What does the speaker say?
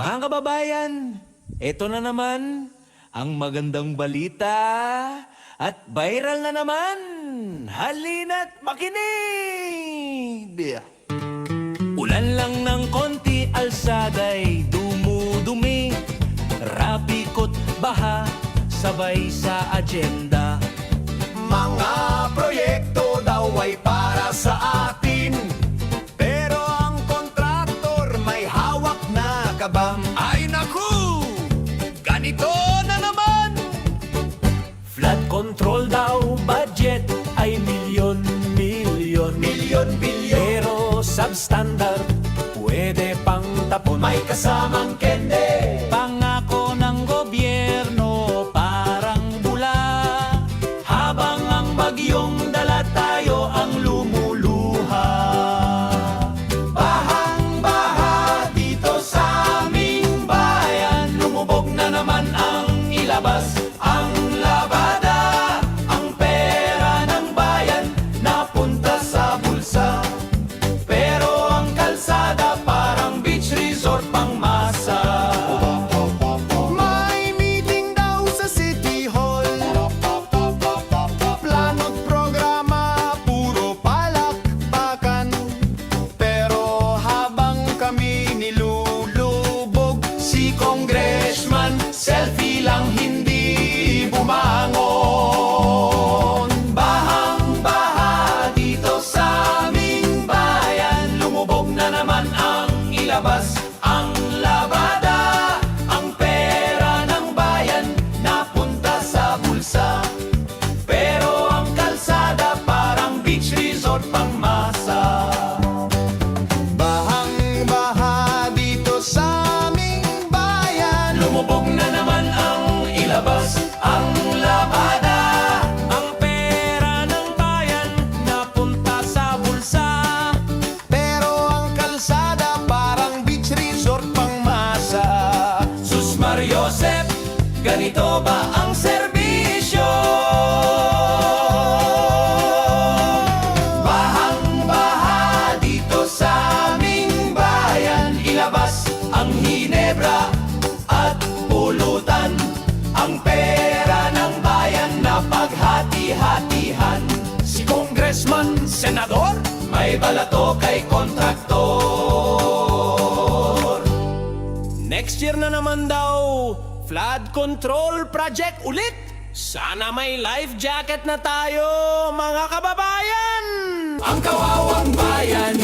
Mga kababayan, ito na naman ang magandang balita at viral na naman. Halina't makinig! Ulan lang ng konti, alsada'y dumudumi Rapikot baha, sabay sa agenda Mga kabam Ay naku! Ganito na naman! Flood control daw, budget ay milyon-milyon Milyon-bilyon Pero substandard, pwede pang tapon May kasamang kende ilabas ang labada Ang pera ng bayan napunta sa bulsa. Pero ang kalsada parang beach resort pang masa. Bahang-baha dito sa aming bayan. Lumubog na naman ang ilabas Mariosep, ganito ba ang serbisyo? Bahang-baha dito sa aming bayan Ilabas ang hinebra at pulutan. Ang pera ng bayan na paghati-hatihan. Si congressman, senador, may balato kay kontraktor. Next year na naman daw, flood control project ulit. Sana may life jacket na tayo, mga kababayan! Ang kawawang bayan